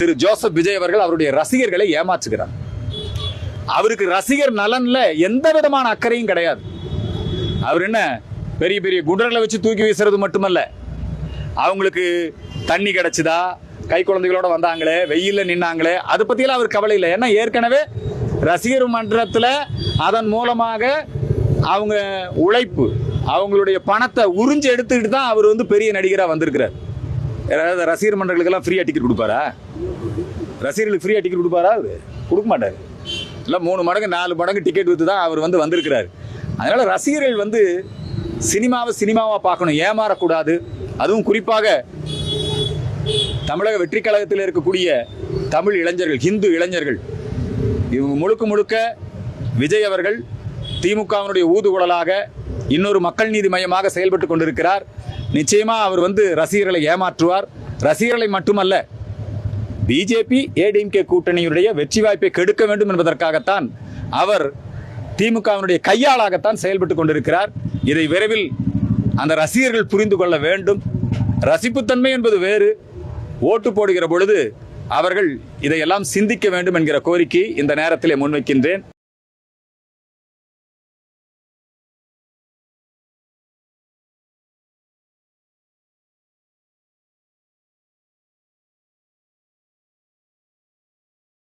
திரு Joseph Vijay அவர்கள் அவருடைய ரசிகர்களை ஏமாற்றுகிறார். அவருக்கு ரசிகர் நலன்ல எந்த விதமான அக்கறையும் கிடையாது. அவர் என்ன பெரிய பெரிய குண்டர்களை வச்சு தூக்கி வீசுறது மட்டுமல்ல. அவங்களுக்கு தண்ணி கிடைச்சதா? கை குழந்தைகளோட வந்தாங்களே? வெயில்ல நின்னாங்களே? அதை பத்தியெல்லாம் அவர் கவலை இல்லை. ஏன்னா ஏற்கனவே ரசிகர் மன்றத்தில் அதன் மூலமாக அவங்க உழைப்பு அவங்களுடைய பணத்தை உறிஞ்சு எடுத்துக்கிட்டு தான் அவர் வந்து பெரிய நடிகராக வந்திருக்கிறார். யாராவது ரசிகர் மன்றங்களுக்கெல்லாம் ஃப்ரீயாக டிக்கெட் கொடுப்பாரா? ரசிகர்களுக்கு ஃப்ரீயாக டிக்கெட் கொடுப்பாரா அவரு? கொடுக்க மாட்டார். இல்லை மூணு மடங்கு நாலு மடங்கு டிக்கெட் விற்று தான் அவர் வந்து வந்திருக்கிறார். அதனால் ரசிகர்கள் வந்து சினிமாவை சினிமாவாக பார்க்கணும் ஏமாறக்கூடாது. அதுவும் குறிப்பாக தமிழக வெற்றி கழகத்தில் இருக்கக்கூடிய தமிழ் இளைஞர்கள் ஹிந்து இளைஞர்கள். இவங்க முழுக்க முழுக்க விஜய் அவர்கள் திமுகவினுடைய ஊதுகுழலாக இன்னொரு மக்கள் நீதி மையமாக செயல்பட்டு கொண்டிருக்கிறார். நிச்சயமா அவர் வந்து ரசிகர்களை ஏமாற்றுவார். ரசிகர்களை மட்டுமல்ல பிஜேபி ஏடிஎம்கே கூட்டணியுடைய வெற்றி வாய்ப்பை கெடுக்க வேண்டும் என்பதற்காகத்தான் அவர் திமுகவினுடைய கையாளாகத்தான் செயல்பட்டு கொண்டிருக்கிறார். இதை விரைவில் அந்த ரசிகர்கள் புரிந்து கொள்ள வேண்டும். ரசிப்புத்தன்மை என்பது வேறு. ஓட்டு போடுகிற பொழுது அவர்கள் இதையெல்லாம் சிந்திக்க வேண்டும் என்கிற கோரிக்கை இந்த நேரத்திலே முன்வைக்கின்றேன்.